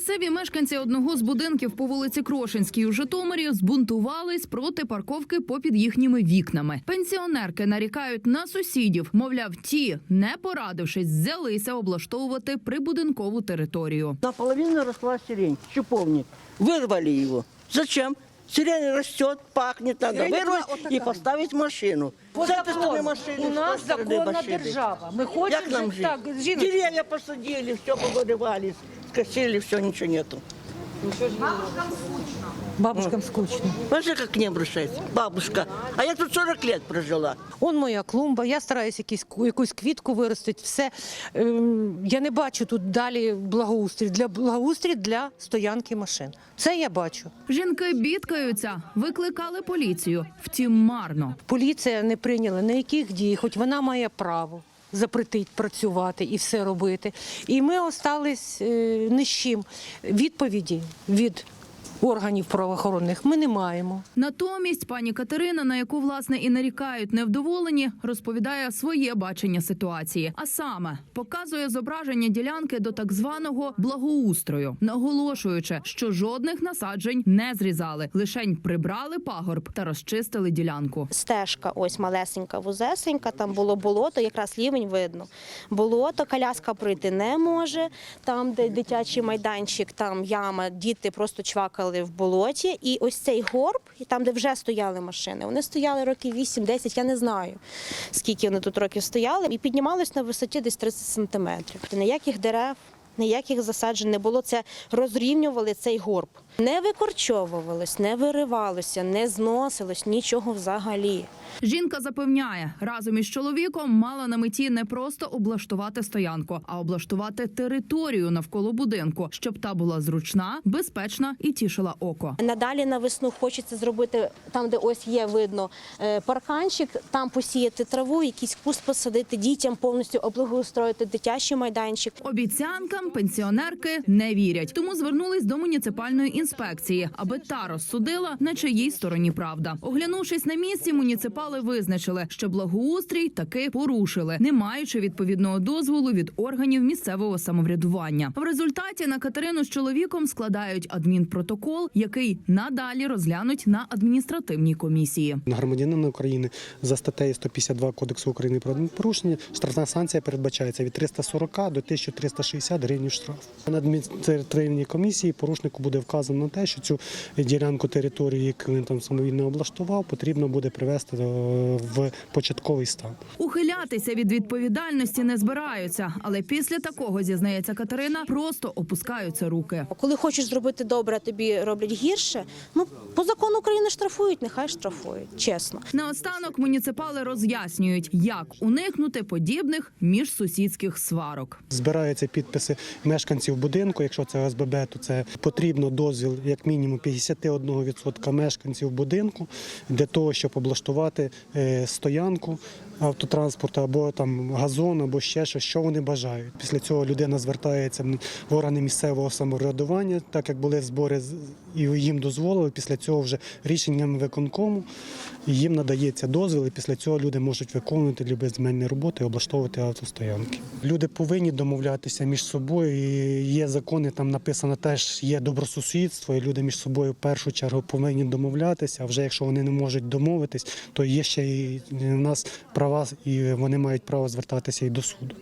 Місцеві мешканці одного з будинків по вулиці Крошинській у Житомирі збунтувались проти парковки попід їхніми вікнами. Пенсіонерки нарікають на сусідів. Мовляв, ті, не порадившись, взялися облаштовувати прибудинкову територію. Наполовину росла сирень, шиповник. Вирвали його. Зачем? Сирень растет, пахнет, надо Сирень вырвать вот и такая. поставить машину. По С этой стороны закону. машины, У с нас той стороны законна машины. держава. Ми хочемо Як нам жити жити? так. Жіночка, Деревья посадили, все повырывали, скосили, все, ничего нету. бабушкам скучно. Знаешь, как к ней обращается? Бабушка. А я тут 40 лет прожила. Он моя клумба, я стараюся якісь, якусь квітку виростити. Все. Ем, Я не бачу тут далі благоустрій. Для благоустрій для стоянки машин. Це я бачу. Жінки бідкаються, викликали поліцію. Втім, марно. Поліція не прийняла ніяких дій, хоч вона має право запретить працювати і все робити. І ми остались е, чим. Відповіді від органів правоохоронних ми не маємо. Натомість пані Катерина, на яку власне і нарікають невдоволені, розповідає своє бачення ситуації. А саме показує зображення ділянки до так званого благоустрою, наголошуючи, що жодних насаджень не зрізали, лишень прибрали пагорб та розчистили ділянку. стежка, ось малесенька, вузесенька, там було болото, якраз рівень видно. Болото, коляска пройти не може. Там, де дитячий майданчик, там яма, діти просто чвакали в болоті. І ось цей горб, і там, де вже стояли машини, вони стояли років 8-10, я не знаю, скільки вони тут років стояли, і піднімались на висоті десь 30 сантиметрів. Ніяких дерев. Ніяких засаджень не було. Це розрівнювали цей горб. Не викорчовувалось, не виривалося, не зносилось нічого взагалі. Жінка запевняє, разом із чоловіком мала на меті не просто облаштувати стоянку, а облаштувати територію навколо будинку, щоб та була зручна, безпечна і тішила око. Надалі на весну хочеться зробити там, де ось є видно е, парканчик, там посіяти траву, якийсь куст посадити дітям, повністю облагоустроїти дитячий майданчик. Обіцянкам пенсіонерки не вірять, тому звернулись до муніципальної інспекції, аби та розсудила на чиїй стороні правда. Оглянувшись на місці, муніципали визначили, що благоустрій таки порушили, не маючи відповідного дозволу від органів місцевого самоврядування. В результаті на Катерину з чоловіком складають адмінпротокол, який надалі розглянуть на адміністративній комісії. На громадянина України за статтею 152 Кодексу України про адмінпорушення штрафна санкція передбачається від 340 до 1360 гривень штраф. На адміністративній комісії порушнику буде вказано на те, що цю ділянку території, яку він там самовільно облаштував, потрібно буде привести е, в початковий стан. Ухилятися від відповідальності не збираються, але після такого зізнається Катерина, просто опускаються руки. Коли хочеш зробити добре, а тобі роблять гірше. Ну по закону України штрафують, нехай штрафують, чесно. Наостанок муніципали роз'яснюють, як уникнути подібних міжсусідських сварок. Збираються підписи мешканців будинку. Якщо це ОСББ, то це потрібно дозвіл як мінімум 51% мешканців будинку для того, щоб облаштувати е, стоянку автотранспорту або там газон, або ще щось, що вони бажають. Після цього людина звертається в органи місцевого самоврядування, так як були збори і їм дозволили. Після цього вже рішенням виконкому їм надається дозвіл, і після цього люди можуть виконувати любі земельні роботи і облаштовувати автостоянки. Люди повинні домовлятися між собою. І є закони, там написано теж є добросусідство, і люди між собою в першу чергу повинні домовлятися. А вже якщо вони не можуть домовитись, то є ще і в нас права, і вони мають право звертатися і до суду.